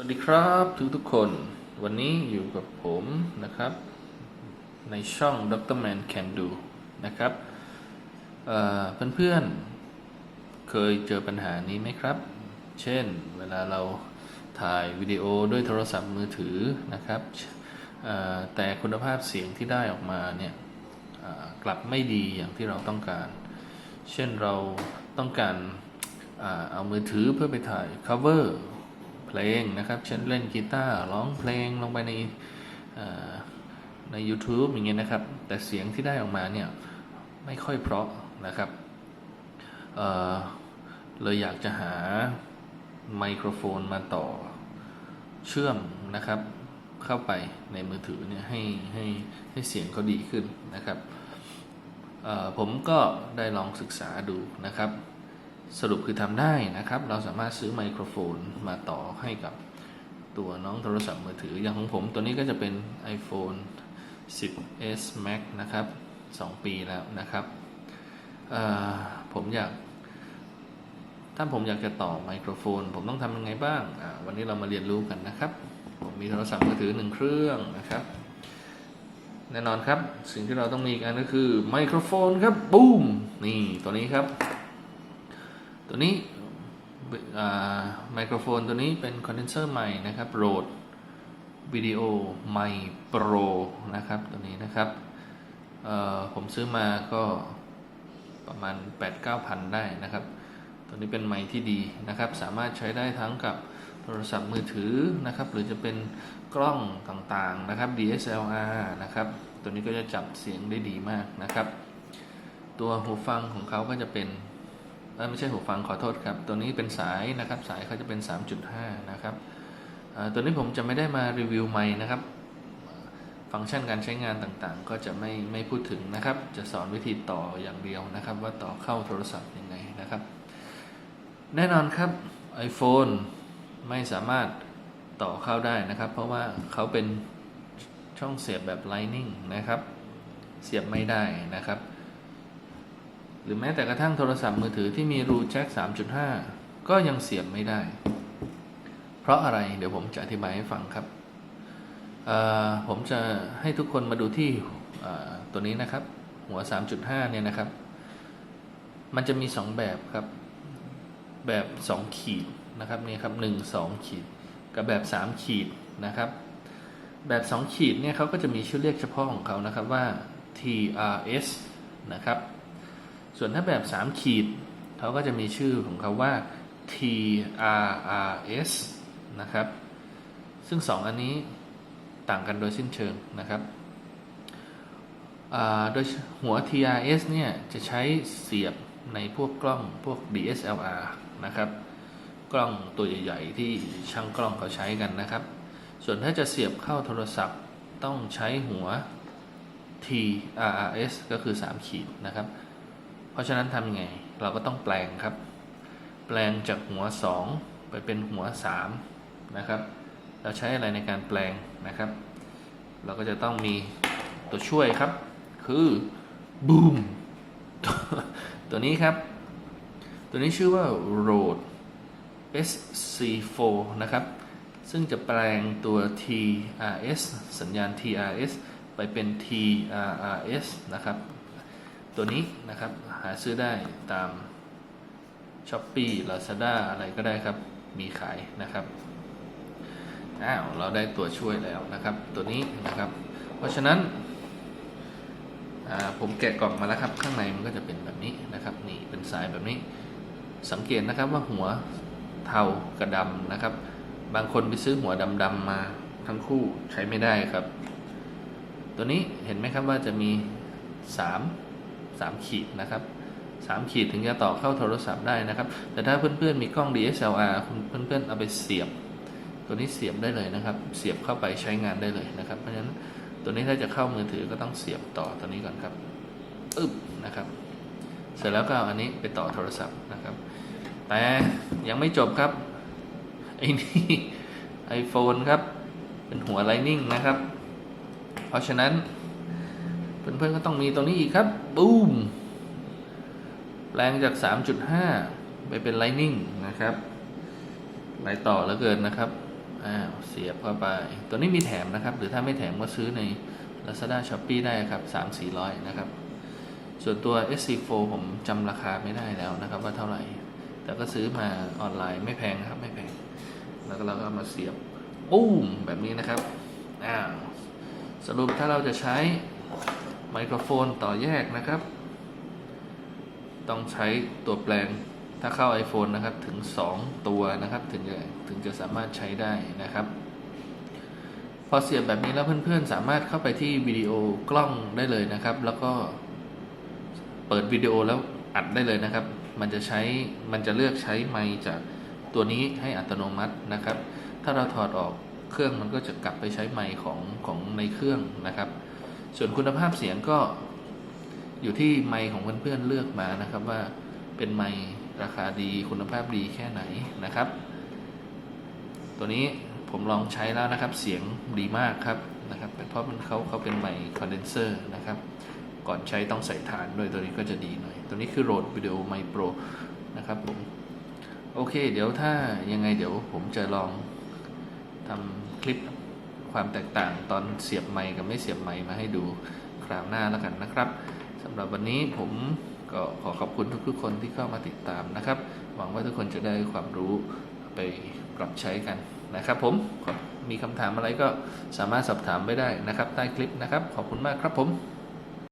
สวัสดีครับทุกทุกคนวันนี้อยู่กับผมนะครับ ในช่อง Dr. Man Can Do นะครับเอ่อเพื่อนๆ เคยเจอปัญหานี้ไหมครับ เช่นเวลาเราถ่ายวิดีโอด้วยโทรศัพท์มือถือนะครับแต่คุณภาพเสียงที่ได้ออกมาเนี่ยกลับไม่ดีอย่างที่เราต้องการ เช่นเราต้องการอเอามือถือเพื่อไปถ่าย cover เพลงนะครับเช่นเล่นกีตาร์ร้องเพลงลงไปในใน YouTube อย่างเงี้ยนะครับ แต่เสียงที่ได้ออกมาเนี่ยไม่ค่อยเพราะนะครับเเลยอยากจะหาไมโครโฟนมาต่อเชื่อมนะครับ เข้าไปในมือถือเนี่ยให้ให้ให้เสียงเขาดีขึ้นนะครับผมก็ได้ลองศึกษาดูนะครับ สรุปคือทำได้นะครับ เราสามารถซื้อไมโครโฟนมาต่อให้กับตัวน้องโทรศัพท์มือถือ อย่างของผมตัวนี้ก็จะเป็น iPhone 10s Max นะครับ 2 ปีแล้วนะครับ ผมอยาก ถ้าผมอยากจะต่อไมโครโฟน ผมต้องทำยังไงบ้าง วันนี้เรามาเรียนรู้กันนะครับ ผมมีโทรศัพท์มือถือหนึ่งเครื่องนะครับ แน่นอนครับ สิ่งที่เราต้องมีกันก็คือไมโครโฟนครับ บูม นี่ตัวนี้ครับ ตัวนี้ไมโครโฟนตัวนี้เป็นคอนเดนเซอร์ใหม่นะครับโรดวิดีโอไมโปรนะครับตัวนี้นะครับผมซื้อมาก็ประมาณ 8-9พันได้นะครับ ตัวนี้เป็นไมค์ที่ดีนะครับ สามารถใช้ได้ทั้งกับโทรศัพท์มือถือนะครับ หรือจะเป็นกล้องต่างๆนะครับ DSLR นะครับ ตัวนี้ก็จะจับเสียงได้ดีมากนะครับ ตัวหูฟังของเขาก็จะเป็น ไม่ใช่หูฟังขอโทษครับ ตัวนี้เป็นสายนะครับ สายเขาจะเป็น 3.5 นะครับตัวนี้ผมจะไม่ได้มารีวิวไมค์นะครับ ฟังก์ชันการใช้งานต่างๆ ก็จะไม่ไม่พูดถึงนะครับ จะสอนวิธีต่ออย่างเดียวนะครับ ว่าต่อเข้าโทรศัพท์ยังไงนะครับ แน่นอนครับ iPhone ไม่สามารถต่อเข้าได้นะครับ เพราะว่าเขาเป็นช่องเสียบแบบ Lightning นะครับ เสียบไม่ได้นะครับ รือแม้แต่กระทั่งโทรศัพท์มือถือที่มีรูแจ็ค3.5 ก็ยังเสียบไม่ได้ เพราะอะไรเดี๋ยวผมจะอธิบายให้ฟังครับ ผมจะให้ทุกคนมาดูที่ตัวนี้นะครับ หัว 3.5 เนี่ยนะครับ มันจะมี 2 แบบครับ แบบ 2 ขีดนะครับนี่ครับ 1 2 ขีด กับแบบ 3 ขีดนะครับ แบบ 2 ขีดเนี่ยเขาก็จะมีชื่อเรียกเฉพาะของเขานะครับว่า TRS นะครับ ส่วนถ้าแบบ 3 ขีดเขาก็จะมีชื่อของเขาว่า TRRS นะครับ ซึ่ง 2 อันนี้ต่างกันโดยสิ้นเชิงนะครับโดยหัว TRS เนี่ยจะใช้เสียบในพวกกล้องพวก DSLR นะครับ กล้องตัวใหญ่ๆที่ช่างกล้องเขาใช้กันนะครับ ส่วนถ้าจะเสียบเข้าโทรศัพท์ต้องใช้หัว TRRS ก็คือ 3 ขีดนะครับ ราะฉะนั้นทำยังไง เราก็ต้องแปลงครับ แปลงจากหัว 2 ไปเป็นหัว 3 นะครับ เราใช้อะไรในการแปลงนะครับ เราก็จะต้องมีตัวช่วยครับ คือบูมตัวนี้ครับ ตัวนี้ชื่อว่า Rode SC4 นะครับ ซึ่งจะแปลงตัว TRS สัญญาณ TRS ไปเป็น TRS นะครับ ตัวนี้นะครับ หาซื้อได้ตาม s h อ p e e Lazada อะไรก็ได้ครับ มีขายนะครับอ้าวเราได้ตัวช่วยแล้วนะครับ ตัวนี้นะครับ เพราะฉะนั้นอ่าผมแกะกล่องมาแล้วครับ ข้างในมันก็จะเป็นแบบนี้นะครับ นี่เป็นสายแบบนี้ สังเกตนะครับว่าหัวเทากระดำนะครับ บางคนไปซื้อหัวดำๆมาทั้งคู่ใช้ไม่ได้ครับ ตัวนี้เห็นไหมครับว่าจะมี 3 3 ขีดนะครับ 3 ขีดถึงจะต่อเข้าโทรศัพท์ได้นะครับ แต่ถ้าเพื่อนๆมีกล้อง DSLR คุณเพื่อนๆเอาไปเสียบ ตัวนี้เสียบได้เลยนะครับ เสียบเข้าไปใช้งานได้เลยนะครับ เพราะฉะนั้นตัวนี้ถ้าจะเข้ามือถือก็ต้องเสียบต่อตัวนี้ก่อนครับอึบนะครับ เสร็จแล้วก็เอาอันนี้ไปต่อโทรศัพท์นะครับ แต่ยังไม่จบครับไอ้นี่ iPhone ครับ เป็นหัว Lightning นะครับ เพราะฉะนั้น เพื่อนๆก็ต้องมีตัวนี้อีกครับบูมแปลงจาก 3.5 ไปเป็น Lightning นะครับไหลต่อแล้วเกินนะครับอ้าวเสียบเข้าไป ตัวนี้มีแถมนะครับ หรือถ้าไม่แถมก็ซื้อใน Lazada Shopee ได้ครับ 3 400 นะครับ ส่วนตัว SC4 ผมจำราคาไม่ได้แล้วนะครับว่าเท่าไหร่ แต่ก็ซื้อมาออนไลน์ไม่แพงครับไม่แพง แล้วก็เราก็มาเสียบปุ้มแบบนี้นะครับอ้าวสรุปถ้าเราจะใช้ ไมโครโฟนต่อแยกนะครับ ต้องใช้ตัวแปลงถ้าเข้า iPhone นะครับถึง 2 ตัวนะครับถึงจะถึงจะสามารถใช้ได้นะครับ พอเสียบแบบนี้แล้วเพื่อนๆ สามารถเข้าไปที่วิดีโอกล้องได้เลยนะครับ แล้วก็เปิดวิดีโอแล้วอัดได้เลยนะครับ มันจะใช้มันจะเลือกใช้ไมค์จากตัวนี้ให้อัตโนมัตินะครับ ถ้าเราถอดออกเครื่องมันก็จะกลับไปใช้ไมค์ของของในเครื่องนะครับ ส่วนคุณภาพเสียงก็อยู่ที่ไมค์ของเพื่อนๆเลือกมานะครับว่าเป็นไมค์ราคาดีคุณภาพดีแค่ไหนนะครับ ตัวนี้ผมลองใช้แล้วนะครับเสียงดีมากครับนะครับเพราะมันเขาเขาเป็นไมค์คอนเดนเซอร์นะครับ ก่อนใช้ต้องใส่ฐานด้วยตัวนี้ก็จะดีหน่อย ตัวนี้คือ Rode Video Mic Pro นะครับผมโอเค เดี๋ยวถ้ายังไงเดี๋ยวผมจะลองทำคลิป ความแตกต่างตอนเสียบไมค์กับไม่เสียบไมค์มาให้ดูคราวหน้าแล้วกันนะครับสำหรับวันนี้ผมก็ขอขอบคุณทุกๆ คนที่เข้ามาติดตามนะครับ หวังว่าทุกคนจะได้ความรู้ไปปรับใช้กันนะครับ ผมมีคำถามอะไรก็สามารถสอบถามไปได้นะครับ ใต้คลิปนะครับ ขอบคุณมากครับผม